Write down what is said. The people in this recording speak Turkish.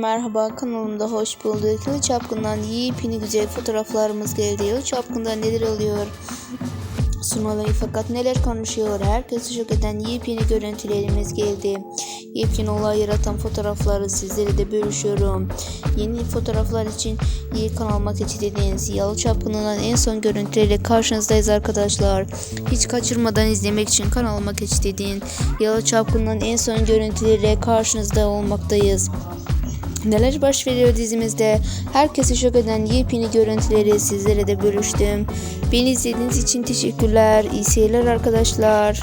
Merhaba kanalımda hoş bulduk. Yıl çapkından yepyeni güzel fotoğraflarımız geldi. Yıl çapkında neler oluyor? Sunmaları fakat neler konuşuyor? Herkesi şok eden yepyeni görüntülerimiz geldi. Yepyeni olay yaratan fotoğrafları sizlere de bölüşüyorum. Yeni fotoğraflar için iyi kanalıma geçidiniz. Yalı çapkınından en son görüntülerle karşınızdayız arkadaşlar. Hiç kaçırmadan izlemek için kanalıma geçidin. Yalı çapkınından en son görüntüleriyle karşınızda olmaktayız. Neler baş veriyor dizimizde? Herkesi şok eden yepyeni görüntüleri sizlere de bölüştüm. Beni izlediğiniz için teşekkürler. İyi seyirler arkadaşlar.